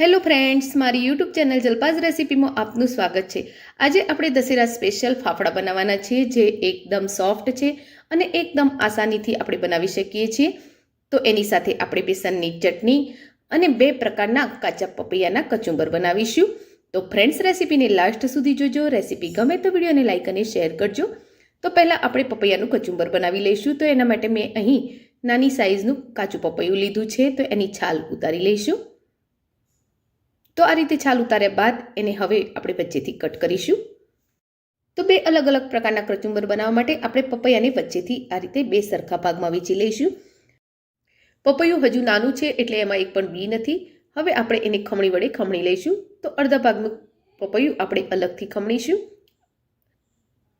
Hello friends, મારી YouTube channel જલપાઝ રેસિપીમાં આપનું સ્વાગત છે. આજે આપણે દશેરા સ્પેશિયલ ફાફડા બનાવવાના છીએ, જે એકદમ સોફ્ટ છે અને એકદમ આસાનીથી આપણે બનાવી શકીએ છીએ. તો એની સાથે આપણે બેસનની ચટણી અને બે પ્રકારના કાચા પપૈયાના કચુંબર બનાવીશું. તો ફ્રેન્ડ્સ, રેસીપીને લાસ્ટ સુધી જોજો. રેસીપી ગમે તો વિડીયોને લાઇક અને શેર કરજો. તો પહેલાં આપણે પપૈયાનું કચુંબર બનાવી લઈશું. તો એના માટે મેં અહીં નાની સાઇઝનું કાચું પપૈયું લીધું છે. તો એની છાલ ઉતારી લઈશું. તો આ રીતે છાલ ઉતાર્યા બાદ એને હવે આપણે વચ્ચેથી કટ કરીશું. તો બે અલગ અલગ પ્રકારના કચુંબર બનાવવા માટે આપણે પપૈયાને વચ્ચેથી આ રીતે બે સરખા ભાગમાં વેચી લઈશું. પપૈયું હજુ નાનું છે એટલે એમાં એક પણ બી નથી. હવે આપણે એને ખમણી વડે ખમણી લઈશું. તો અડધા ભાગનું પપૈયું આપણે અલગથી ખમણીશું.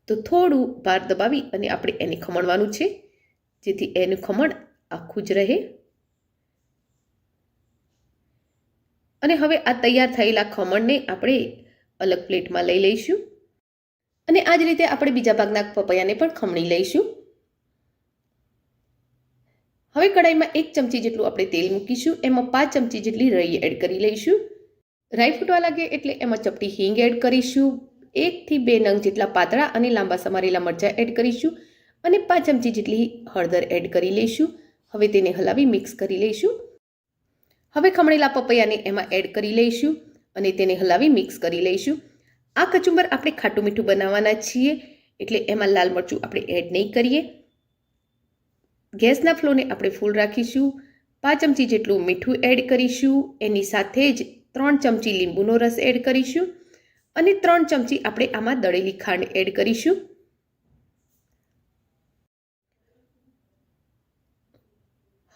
તો થોડું ભાર દબાવી અને આપણે એને ખમણવાનું છે. જેથી એનું ખમણ આખું જ રહે. અને હવે આ તૈયાર થયેલા ખમણને આપણે અલગ પ્લેટમાં લઈ લઈશું. અને આ જ રીતે આપણે બીજા ભાગના પપૈયાને પણ ખમણી લઈશું. હવે કડાઈમાં એક ચમચી જેટલું આપણે તેલ મૂકીશું. એમાં પાંચ ચમચી જેટલી રઈ એડ કરી લઈશું. રાઈ ફૂટવા લાગે એટલે એમાં ચપટી હિંગ એડ કરીશું. એકથી બે નંગ જેટલા પાતળા અને લાંબા સમારેલા મરચાં એડ કરીશું. અને પાંચ ચમચી જેટલી હળદર એડ કરી લઈશું. હવે તેને હલાવી મિક્સ કરી લઈશું. હવે ખમણેલા પપૈયાને એમાં એડ કરી લઈશું અને તેને હલાવી મિક્સ કરી લઈશું. આ કચુંબર આપણે ખાટું મીઠું બનાવવાના છીએ, એટલે એમાં લાલ મરચું આપણે એડ નહીં કરીએ. ગેસના ફ્લોને આપણે ફૂલ રાખીશું. પાંચ ચમચી જેટલું મીઠું એડ કરીશું. એની સાથે જ ત્રણ ચમચી લીંબુનો રસ એડ કરીશું. અને ત્રણ ચમચી આપણે આમાં દળેલી ખાંડ એડ કરીશું.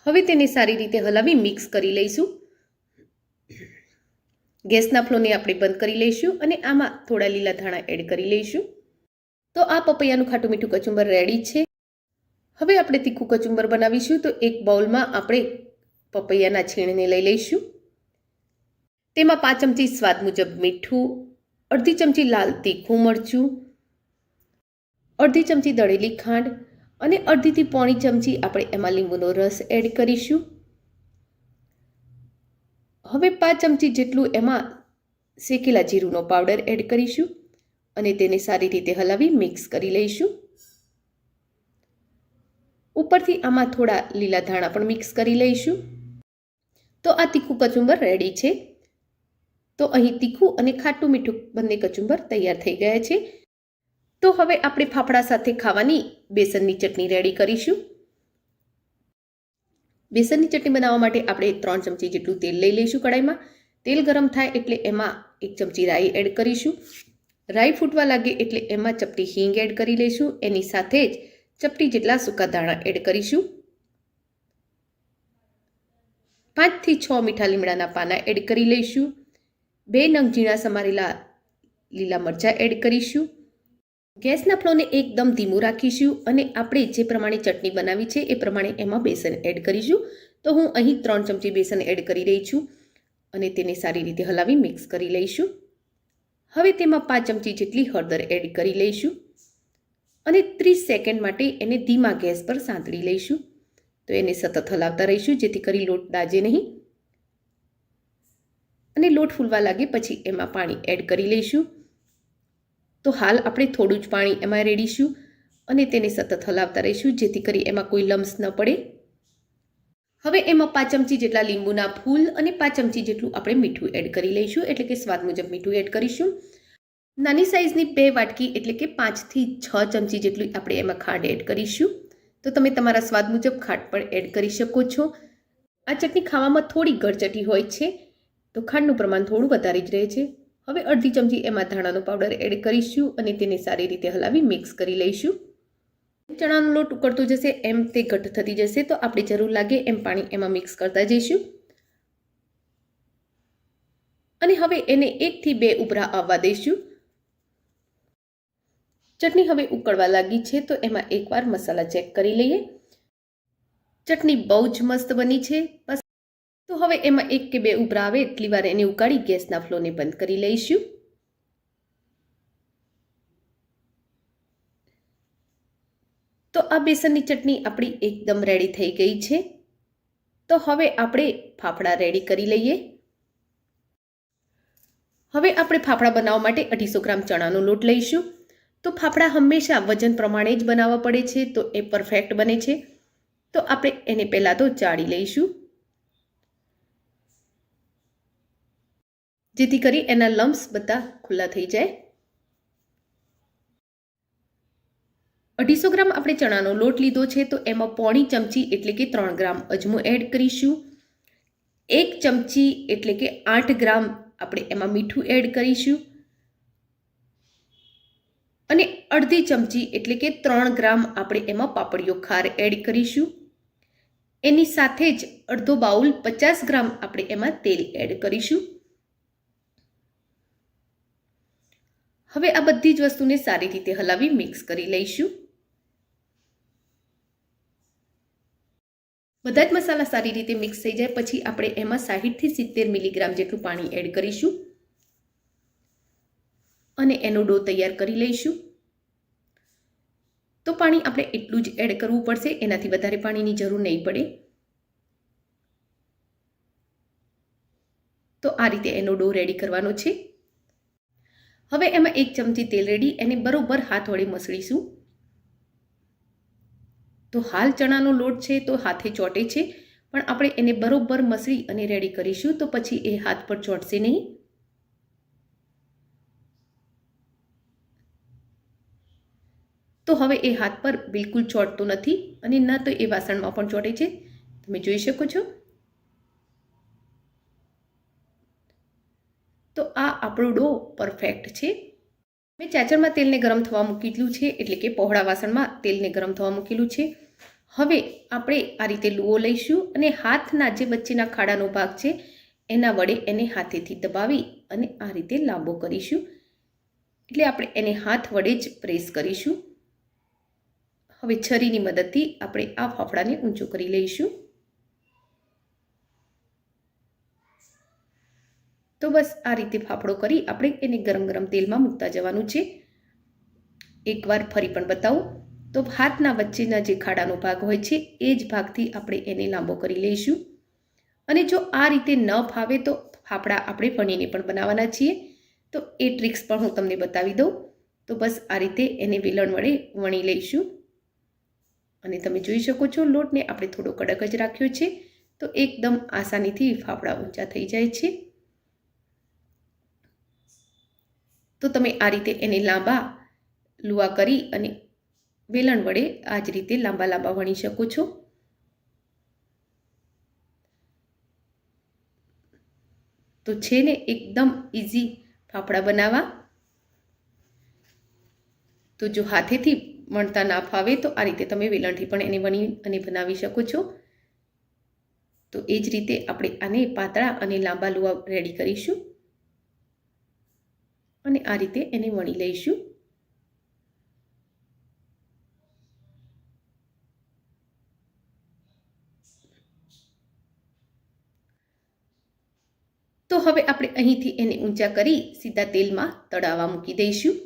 હવે તેને સારી રીતે હલાવી મિક્સ કરી લઈશું. ગેસના ફ્લોને આપણે બંધ કરી લઈશું અને આમાં થોડા લીલા ધાણા એડ કરી લઈશું. તો આ પપૈયાનું ખાટું મીઠું કચુંબર રેડી છે. હવે આપણે તીખું કચુંબર બનાવીશું તો એક બાઉલમાં આપણે પપૈયાના છીણને લઈ લઈશું. તેમાં પાંચ ચમચી સ્વાદ મુજબ મીઠું, અડધી ચમચી લાલ તીખું મરચું, અડધી ચમચી દળેલી ખાંડ અને અડધીથી પોણી ચમચી આપણે એમાં લીંબુનો રસ એડ કરીશું. હવે પાંચ ચમચી જેટલું એમાં શેકેલા જીરુંનો પાવડર એડ કરીશું અને તેને સારી રીતે હલાવી મિક્સ કરી લઈશું. ઉપરથી આમાં થોડા લીલા ધાણા પણ મિક્સ કરી લઈશું. તો આ તીખું કચુંબર રેડી છે. તો અહીં તીખું અને ખાટું મીઠું બંને કચુંબર તૈયાર થઈ ગયા છે. તો હવે આપણે ફાફડા સાથે ખાવાની બેસનની ચટણી રેડી કરીશું. બેસનની ચટણી બનાવવા માટે આપણે ત્રણ ચમચી જેટલું તેલ લઈ લઈશું કડાઈમાં તેલ ગરમ થાય એટલે એમાં એક ચમચી રાઈ એડ કરીશું. રાઈ ફૂટવા લાગે એટલે એમાં ચપટી હિંગ એડ કરી લઈશું. એની સાથે જ ચપટી જેટલા સૂકા દાણા એડ કરીશું. પાંચથી છ મીઠા લીમડાના પાના એડ કરી લઈશું. બે નંગ ઝીણા સમારેલા લીલા મરચાં એડ કરીશું. ગેસના ફ્લોને એકદમ ધીમું રાખીશું અને આપણે જે પ્રમાણે ચટણી બનાવી છે એ પ્રમાણે એમાં બેસન એડ કરીશું. તો હું અહીં ત્રણ ચમચી બેસન એડ કરી રહી છું અને તેને સારી રીતે હલાવી મિક્સ કરી લઈશું. હવે તેમાં પાંચ ચમચી જેટલી હળદર એડ કરી લઈશું અને ત્રીસ સેકન્ડ માટે એને ધીમા ગેસ પર સાંતળી લઈશું. તો એને સતત હલાવતા રહીશું જેથી કરી લોટ દાજે નહીં. અને લોટ ફૂલવા લાગે પછી એમાં પાણી એડ કરી લઈશું. તો હાલ આપણે થોડું જ પાણી એમાં રેડીશું અને તેને સતત હલાવતા રહીશું, જેથી કરી એમાં કોઈ લમ્સ ન પડે. હવે એમાં પાંચ ચમચી જેટલા લીંબુના ફૂલ અને પાંચ ચમચી જેટલું આપણે મીઠું એડ કરી લઈશું, એટલે કે સ્વાદ મુજબ મીઠું એડ કરીશું. નાની સાઇઝની બે વાટકી એટલે કે પાંચથી છ ચમચી જેટલી આપણે એમાં ખાંડ એડ કરીશું. તો તમે તમારા સ્વાદ મુજબ ખાંડ પણ એડ કરી શકો છો. આ ચટણી ખાવામાં થોડી ગળચટી હોય છે, તો ખાંડનું પ્રમાણ થોડું વધારે જ રહે છે. હવે અડધી ચમચી એમાં ધાણાનો પાવડર એડ કરીશું અને તેને સારી રીતે હલાવી મિક્સ કરી લઈશું. ચણાનો લોટ ઉકળતો જશે, એમ તે ઘટ થતી જશે, તો આપણે જરૂર લાગે એમ પાણી એમાં મિક્સ કરતા જઈશું. અને હવે એને એકથી બે ઉભરા આવવા દઈશું. ચટણી હવે ઉકળવા લાગી છે, તો એમાં એકવાર મસાલા ચેક કરી લઈએ. ચટણી બહુ જ મસ્ત બની છે. તો હવે એમાં એક કે બે ઉભરા આવે, એટલી વાર એને ઉકાળી ગેસના ફ્લોને બંધ કરી લઈશું. તો આ બેસનની ચટણી આપણી એકદમ રેડી થઈ ગઈ છે. તો હવે આપણે ફાફડા રેડી કરી લઈએ. હવે આપણે ફાફડા બનાવવા માટે અઢીસો ગ્રામ ચણાનો લોટ લઈશું. તો ફાફડા હંમેશા વજન પ્રમાણે જ બનાવવા પડે છે, તો એ પરફેક્ટ બને છે. તો આપણે એને પહેલાં તો ચાળી લઈશું. જેથી કરી એના લમ્સ બધા ખુલ્લા થઈ જાય. અઢીસો ગ્રામ આપણે ચણાનો લોટ લીધો છે, તો એમાં પોણી ચમચી એટલે કે ત્રણ ગ્રામ અજમો એડ કરીશું. એક ચમચી એટલે કે આઠ ગ્રામ આપણે એમાં મીઠું એડ કરીશું. અને અડધી ચમચી એટલે કે ત્રણ ગ્રામ આપણે એમાં પાપડીઓ ખાર એડ કરીશું. એની સાથે જ અડધો બાઉલ પચાસ ગ્રામ આપણે એમાં તેલ એડ કરીશું. હવે આ બધી જ વસ્તુને સારી રીતે હલાવી મિક્સ કરી લઈશું. બધા જ મસાલા સારી રીતે મિક્સ થઈ જાય પછી આપણે એમાં સાહીઠથી સિત્તેર મિલીગ્રામ જેટલું પાણી એડ કરીશું. અને એનો ડો તૈયાર કરી લઈશું. તો પાણી આપણે એટલું જ એડ કરવું પડશે, એનાથી વધારે પાણીની જરૂર નહીં પડે. તો આ રીતે એનો ડો રેડી કરવાનો છે. હવે એમાં એક ચમચી તેલ રેડી, એને બરોબર હાથ વડે મસળીશું. તો હાલ ચણાનો લોટ છે તો હાથે ચોટે છે, પણ આપણે એને બરોબર મસળી અને રેડી કરીશું, તો પછી એ હાથ પર ચોટશે નહીં. તો હવે એ હાથ પર બિલકુલ ચોટતો નથી, અને ન તો એ વાસણમાં પણ ચોટે છે. તમે જોઈ શકો છો. તો આ આપણો ડો પરફેક્ટ છે. મેં ચાચરમાં તેલને ગરમ થવા મૂકેલું છે, એટલે કે પહોળા વાસણમાં તેલને ગરમ થવા મૂકેલું છે. હવે આપણે આ રીતે લુઓ લઈશું અને હાથના જે વચ્ચેના ખાડાનો ભાગ છે, એના વડે એને હાથેથી દબાવી અને આ રીતે લાંબો કરીશું. એટલે આપણે એને હાથ વડે જ પ્રેસ કરીશું. હવે છરીની મદદથી આપણે આ ફાફડાને ઊંચો કરી લઈશું. તો બસ આ રીતે ફાફડો કરી આપણે એને ગરમ ગરમ તેલમાં મૂકતા જવાનું છે. એકવાર ફરી પણ બતાવું. તો હાથના વચ્ચેના જે ખાડાનો ભાગ હોય છે, એ જ ભાગથી આપણે એને લાંબો કરી લઈશું. અને જો આ રીતે ન ફાવે તો ફાફડા આપણે વણીને પણ બનાવવાના છીએ. તો એ ટ્રિક્સ પણ હું તમને બતાવી દઉં. તો બસ આ રીતે એને વેલણ વડે વણી લઈશું. અને તમે જોઈ શકો છો, લોટને આપણે થોડો કડક જ રાખ્યો છે. તો એકદમ આસાનીથી ફાફડા ઊંચા થઈ જાય છે. તો તમે આ રીતે એને લાંબા લુવા કરી અને વેલણ વડે આ જ રીતે લાંબા લાંબા વણી શકો છો. તો છે ને એકદમ ઇઝી ફાફડા બનાવવા. તો જો હાથેથી વણતા ના ફાવે તો આ રીતે તમે વેલણથી પણ એને વણી અને બનાવી શકો છો. તો એ જ રીતે આપણે આને પાતળા અને લાંબા લુવા રેડી કરીશું. અને આ રીતે એને વણી લઈશું. તો હવે આપણે અહીંથી એને ઊંચા કરી સીધા તેલમાં તળાવવા મૂકી દઈશું.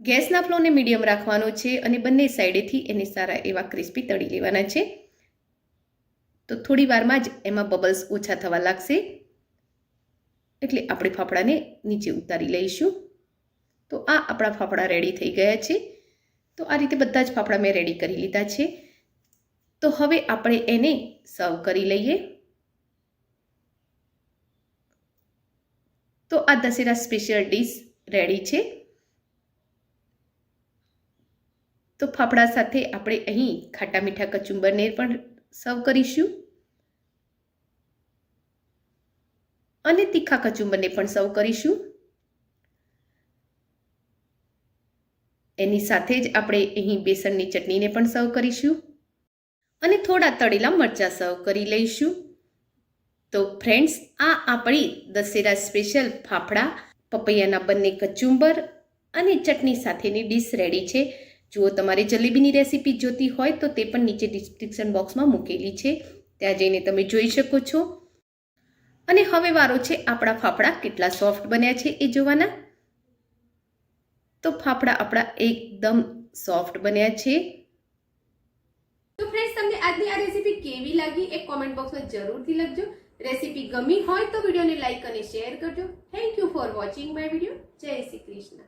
ગેસના ફ્લોને મીડિયમ રાખવાનો છે અને બંને સાઈડેથી એને સારા એવા ક્રિસ્પી તળી લેવાના છે. તો થોડી વારમાં જ એમાં બબલ્સ ઓછા થવા લાગશે. એટલે આપણે ફાફડાને નીચે ઉતારી લઈશું. તો આ આપણા ફાફડા રેડી થઈ ગયા છે. તો આ રીતે બધા જ ફાફડા મેં રેડી કરી લીધા છે. તો હવે આપણે એને સર્વ કરી લઈએ. તો આ દશેરા સ્પેશિયલ ડીશ રેડી છે. તો ફાફડા સાથે આપણે અહીં ખાટા મીઠા કચુંબરને પણ સર્વ કરીશું. અને તીખા કચુંબરને પણ સર્વ કરીશું. એની સાથે જ આપણે અહીં બેસનની ચટણીને પણ સર્વ કરીશું. અને થોડા તળેલા મરચાં સર્વ કરી લઈશું. તો ફ્રેન્ડ્સ, આ આપણી દશેરા સ્પેશિયલ ફાફડા, પપૈયાના બંને કચુંબર અને ચટણી સાથેની ડીશ રેડી છે. જુઓ તમારે જલેબીની રેસીપી જોતી હોય તો તે પણ નીચે ડિસ્ક્રિપ્શન બોક્સમાં મૂકેલી છે. ત્યાં જઈને તમે જોઈ શકો છો. અને હવે વારો છે, આપણા ફાફડા કેટલા સોફ્ટ બન્યા છે એ જોવાના. તો ફાફડા આપણા એકદમ સોફ્ટ બન્યા છે. તો ફ્રેન્ડ્સ તમને આજની આ રેસીપી કેવી લાગી એ કોમેન્ટ બોક્સમાં જરૂરથી લખજો. રેસીપી ગમી હોય તો વિડીયોને લાઇક અને શેર કરજો. Thank you for watching my video જય શ્રી કૃષ્ણ.